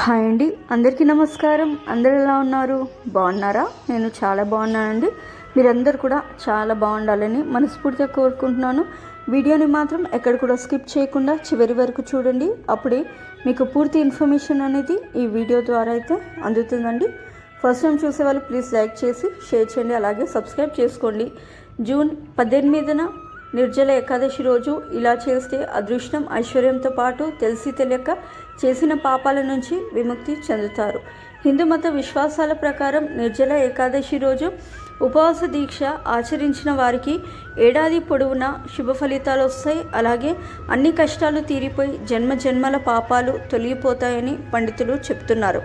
Hi అండి. అందరికీ నమస్కారం. అందరు ఎలా ఉన్నారు? బాగున్నారా? నేను చాలా బాగున్నానండి. మీరందరూ కూడా చాలా బాగుండాలని మనస్ఫూర్తిగా కోరుకుంటున్నాను. వీడియోని మాత్రం ఎక్కడ కూడా స్కిప్ చేయకుండా చివరి వరకు చూడండి. అప్పుడే మీకు పూర్తి ఇన్ఫర్మేషన్ అనేది ఈ వీడియో ద్వారా అయితే అందుతుందండి. ఫస్ట్ టైం చూసే వాళ్ళు ప్లీజ్ లైక్ చేసి షేర్ చేయండి. అలాగే సబ్స్క్రైబ్ చేసుకోండి. జూన్ పద్దెనిమిదిన నిర్జల ఏకాదశి రోజు ఇలా చేస్తే అదృష్టం ఐశ్వర్యంతో పాటు తెలిసి తెలియక చేసిన పాపాల నుంచి విముక్తి చెందుతారు. హిందూ మత విశ్వాసాల ప్రకారం నిర్జల ఏకాదశి రోజు ఉపవాస దీక్ష ఆచరించిన వారికి ఏడాది పొడవునా శుభ ఫలితాలు వస్తాయి. అలాగే అన్ని కష్టాలు తీరిపోయి జన్మ జన్మల పాపాలు తొలగిపోతాయని పండితులు చెప్తున్నారు.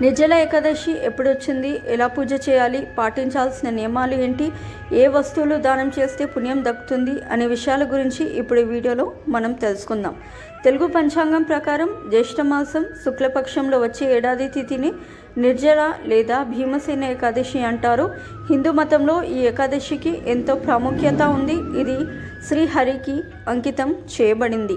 నిర్జల ఏకాదశి ఎప్పుడొచ్చింది? ఎలా పూజ చేయాలి? పాటించాల్సిన నియమాలు ఏంటి? ఏ వస్తువులు దానం చేస్తే పుణ్యం దక్కుతుంది? అనే విషయాల గురించి ఇప్పుడు ఈ వీడియోలో మనం తెలుసుకుందాం. తెలుగు పంచాంగం ప్రకారం జ్యేష్ఠమాసం శుక్లపక్షంలో వచ్చే ఏడాది తిథిని నిర్జల లేదా భీమసేన ఏకాదశి అంటారు. హిందూ మతంలో ఈ ఏకాదశికి ఎంతో ప్రాముఖ్యత ఉంది. ఇది శ్రీహరికి అంకితం చేయబడింది.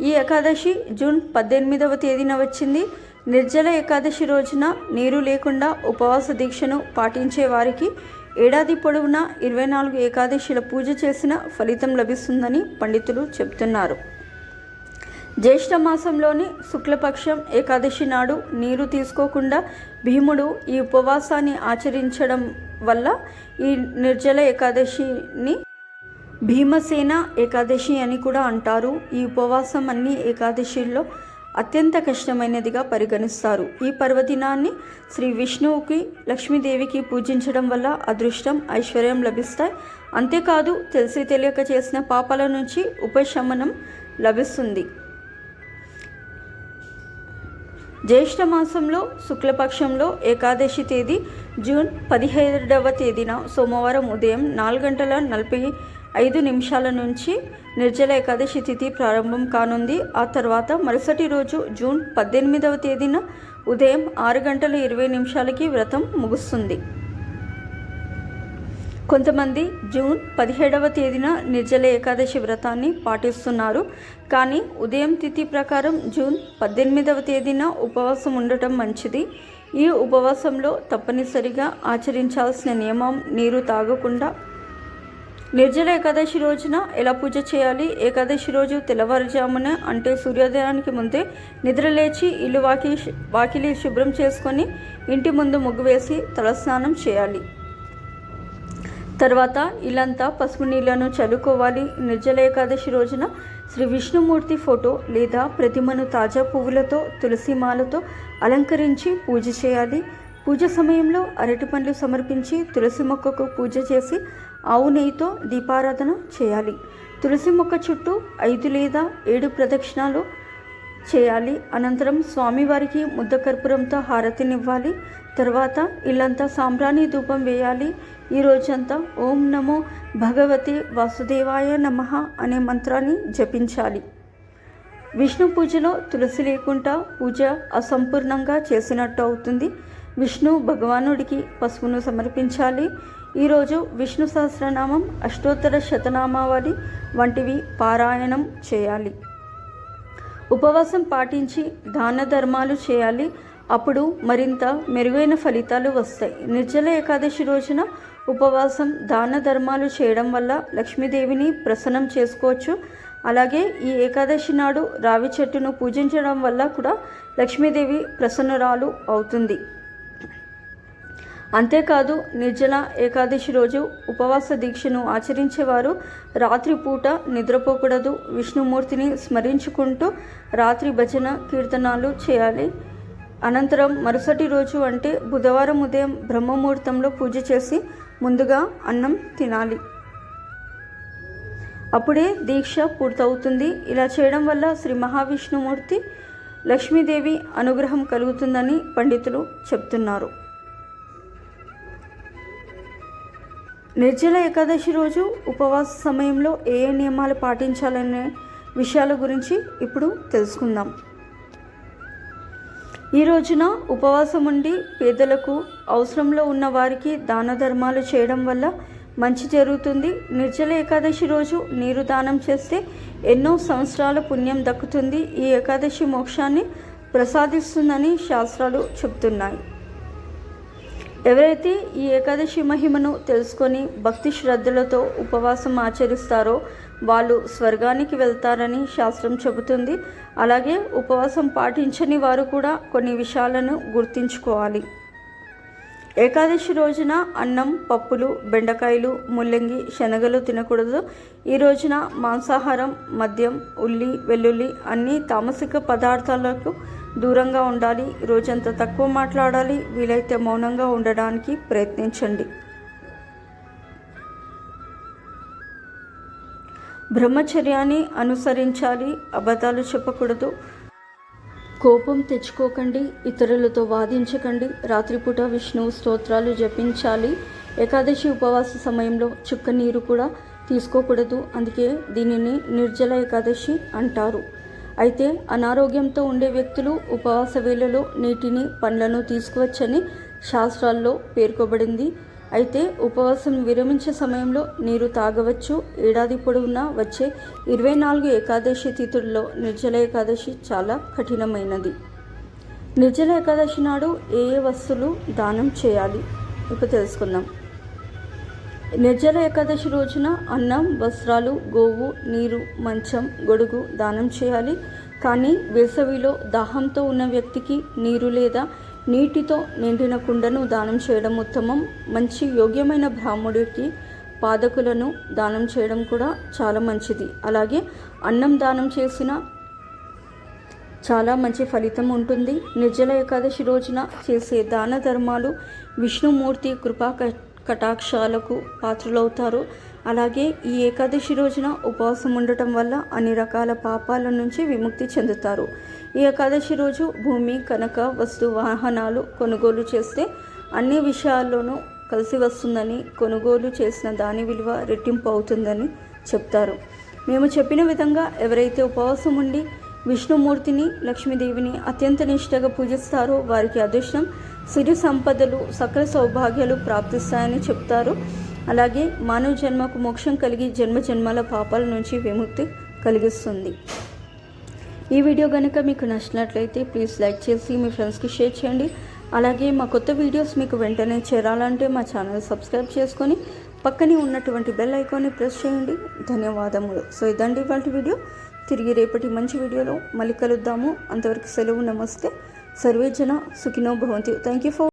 ఈ ఏకాదశి జూన్ పద్దెనిమిదవ తేదీన వచ్చింది. నిర్జల ఏకాదశి రోజున నీరు లేకుండా ఉపవాస దీక్షను పాటించే వారికి ఏడాది పొడవునా ఇరవై నాలుగు ఏకాదశిల పూజ చేసిన ఫలితం లభిస్తుందని పండితులు చెప్తున్నారు జ్యేష్ఠ మాసంలోని శుక్లపక్షం ఏకాదశి నాడు నీరు తీసుకోకుండా భీముడు ఈ ఉపవాసాన్ని ఆచరించడం వల్ల ఈ నిర్జల ఏకాదశిని భీమసేన ఏకాదశి అని కూడా అంటారు. ఈ ఉపవాసం అన్ని ఏకాదశిల్లో అత్యంత కష్టమైనదిగా పరిగణిస్తారు. ఈ పర్వదినాన్ని శ్రీ విష్ణువుకి లక్ష్మీదేవికి పూజించడం వల్ల అదృష్టం ఐశ్వర్యం లభిస్తాయి. అంతేకాదు తెలిసి తెలియక చేసిన పాపాల నుంచి ఉపశమనం లభిస్తుంది. జ్యేష్ఠ మాసంలో శుక్లపక్షంలో ఏకాదశి తేదీ జూన్ పదిహేడవ తేదీన సోమవారం ఉదయం నాలుగు గంటల నలభై ఐదు నిమిషాల నుంచి నిర్జల ఏకాదశి తిథి ప్రారంభం కానుంది. ఆ తర్వాత మరుసటి రోజు జూన్ పద్దెనిమిదవ తేదీన ఉదయం ఆరు గంటల ఇరవై నిమిషాలకి వ్రతం ముగుస్తుంది. కొంతమంది జూన్ పదిహేడవ తేదీన నిర్జల ఏకాదశి వ్రతాన్ని పాటిస్తున్నారు. కానీ ఉదయం తిథి ప్రకారం జూన్ పద్దెనిమిదవ తేదీన ఉపవాసం ఉండటం మంచిది. ఈ ఉపవాసంలో తప్పనిసరిగా ఆచరించాల్సిన నియమం నీరు తాగకుండా నిర్జల ఏకాదశి రోజున ఎలా పూజ చేయాలి? ఏకాదశి రోజు తెల్లవారుజామున అంటే సూర్యోదయానికి ముందే నిద్రలేచి ఇల్లు వాకి వాకిలి శుభ్రం చేసుకొని ఇంటి ముందు ముగ్గు వేసి తలస్నానం చేయాలి. తర్వాత ఇల్లంతా పసుపు నీళ్ళను చల్లుకోవాలి. నిర్జల ఏకాదశి రోజున శ్రీ విష్ణుమూర్తి ఫోటో లేదా ప్రతిమను తాజా పువ్వులతో తులసి మాలతో అలంకరించి పూజ చేయాలి. పూజ సమయంలో అరటి పండ్లు సమర్పించి తులసి మొక్కకు పూజ చేసి ఆవు నెయ్యితో దీపారాధన చేయాలి. తులసి మొక్క చుట్టూ ఐదు లేదా ఏడు ప్రదక్షిణాలు చేయాలి. అనంతరం స్వామివారికి ముద్ద కర్పూరంతో హారతినివ్వాలి. తర్వాత ఇల్లంతా సాంబ్రాణి ధూపం వేయాలి. ఈ రోజంతా ఓం నమో భగవతి వాసుదేవాయ నమ అనే మంత్రాన్ని జపించాలి. విష్ణు పూజలో తులసి లేకుండా పూజ అసంపూర్ణంగా చేసినట్టు అవుతుంది. విష్ణు భగవానుడికి పసుపును సమర్పించాలి. ఈరోజు విష్ణు సహస్రనామం అష్టోత్తర శతనామావళి వంటివి పారాయణం చేయాలి. ఉపవాసం పాటించి దాన ధర్మాలు చేయాలి. అప్పుడు మరింత మెరుగైన ఫలితాలు వస్తాయి. నిర్జల ఏకాదశి రోజున ఉపవాసం దాన ధర్మాలు చేయడం వల్ల లక్ష్మీదేవిని ప్రసన్నం చేసుకోవచ్చు. అలాగే ఈ ఏకాదశి నాడు రావి చెట్టును పూజించడం వల్ల కూడా లక్ష్మీదేవి ప్రసన్నురాలు అవుతుంది. అంతేకాదు నిర్జల ఏకాదశి రోజు ఉపవాస దీక్షను ఆచరించేవారు రాత్రిపూట నిద్రపోకూడదు విష్ణుమూర్తిని స్మరించుకుంటూ రాత్రి భజన కీర్తనాలు చేయాలి. అనంతరం మరుసటి రోజు అంటే బుధవారం ఉదయం బ్రహ్మముహూర్తంలో పూజ చేసి ముందుగా అన్నం తినాలి. అప్పుడే దీక్ష పూర్తవుతుంది. ఇలా చేయడం వల్ల శ్రీ మహావిష్ణుమూర్తి లక్ష్మీదేవి అనుగ్రహం కలుగుతుందని పండితులు చెప్తున్నారు. నిర్జల ఏకాదశి రోజు ఉపవాస సమయంలో ఏ ఏ నియమాలు పాటించాలనే విషయాల గురించి ఇప్పుడు తెలుసుకుందాం. ఈ రోజున ఉపవాసం ఉండి పేదలకు అవసరంలో ఉన్న వారికి దాన ధర్మాలు చేయడం వల్ల మంచి జరుగుతుంది. నిర్జల ఏకాదశి రోజు నీరు దానం చేస్తే ఎన్నో సంవత్సరాల పుణ్యం దక్కుతుంది. ఈ ఏకాదశి మోక్షాన్ని ప్రసాదిస్తుందని శాస్త్రాలు చెబుతున్నాయి. ఎవరైతే ఈ ఏకాదశి మహిమను తెలుసుకొని భక్తి శ్రద్ధలతో ఉపవాసం ఆచరిస్తారో వాళ్ళు స్వర్గానికి వెళ్తారని శాస్త్రం చెబుతుంది. అలాగే ఉపవాసం పాటించని వారు కూడా కొన్ని విషయాలను గుర్తుంచుకోవాలి. ఏకాదశి రోజున అన్నం పప్పులు బెండకాయలు ముల్లంగి శనగలు తినకూడదు. ఈ రోజున మాంసాహారం మద్యం ఉల్లి వెల్లుల్లి అన్ని తామసిక పదార్థాలకు దూరంగా ఉండాలి రోజంతా తక్కువ మాట్లాడాలి వీలైతే మౌనంగా ఉండడానికి ప్రయత్నించండి. బ్రహ్మచర్యాన్ని అనుసరించాలి అబద్ధాలు చెప్పకూడదు. కోపం తెచ్చుకోకండి ఇతరులతో వాదించకండి రాత్రిపూట విష్ణువు స్తోత్రాలు జపించాలి ఏకాదశి ఉపవాస సమయంలో చుక్క నీరు కూడా తీసుకోకూడదు అందుకే దీనిని నిర్జల ఏకాదశి అంటారు. అయితే అనారోగ్యంతో ఉండే వ్యక్తులు ఉపవాస వేళలో నీటిని పండ్లను తీసుకువచ్చని శాస్త్రాల్లో పేర్కొబడింది. అయితే ఉపవాసం విరమించే సమయంలో నీరు తాగవచ్చు. ఏడాది పొడవునా వచ్చే ఇరవై నాలుగు ఏకాదశి తిథుల్లో నిర్జల ఏకాదశి చాలా కఠినమైనది. నిర్జల ఏకాదశి నాడు ఏ ఏ వస్తువులు దానం చేయాలి? ఇప్పుడు తెలుసుకుందాం. నిర్జల ఏకాదశి రోజున అన్నం వస్త్రాలు గోవు నీరు మంచం గొడుగు దానం చేయాలి. కానీ వేసవిలో దాహంతో ఉన్న వ్యక్తికి నీరు లేదా నీటితో నిండిన కుండను దానం చేయడం ఉత్తమం. మంచి యోగ్యమైన బ్రాహ్మణుడికి పాదకులను దానం చేయడం కూడా చాలా మంచిది. అలాగే అన్నం దానం చేసిన చాలా మంచి ఫలితం ఉంటుంది. నిర్జల ఏకాదశి రోజున చేసే దాన ధర్మాలు విష్ణుమూర్తి కృపా కటాక్షాలకు పాత్రలవుతారు. అలాగే ఈ ఏకాదశి రోజున ఉపవాసం ఉండటం వల్ల అన్ని రకాల పాపాల నుంచి విముక్తి చెందుతారు. ఈ ఏకాదశి రోజు భూమి కనుక వస్తు వాహనాలు కొనుగోలు చేస్తే అన్ని విషయాల్లోనూ కలిసి వస్తుందని కొనుగోలు చేసిన దాని విలువ రెట్టింపు అవుతుందని చెప్తారు. మేము చెప్పిన విధంగా ఎవరైతే ఉపవాసం ఉండి విష్ణుమూర్తిని లక్ష్మీదేవిని అత్యంత నిష్ఠగా పూజిస్తారో వారికి అదృష్టం సిరి సంపదలు సకల సౌభాగ్యాలు ప్రాప్తిస్తాయని చెప్తారు. అలాగే మానవ జన్మకు మోక్షం కలిగి జన్మ జన్మల పాపాల నుంచి విముక్తి కలిగిస్తుంది. ఈ వీడియో కనుక మీకు నచ్చినట్లయితే ప్లీజ్ లైక్ చేసి మీ ఫ్రెండ్స్కి షేర్ చేయండి. అలాగే మా కొత్త వీడియోస్ మీకు వెంటనే చేరాలంటే మా ఛానల్ సబ్స్క్రైబ్ చేసుకొని పక్కనే ఉన్నటువంటి బెల్ ఐకాన్ని ప్రెస్ చేయండి. ధన్యవాదములు. సో ఇదండి ఇవాళ వీడియో. తిరిగి రేపటి మంచి వీడియోలో మళ్ళీ కలుద్దాము. అంతవరకు సెలవు నమస్తే. सर्वे जन सुखिनो भवन्तु थैंक यू फॉर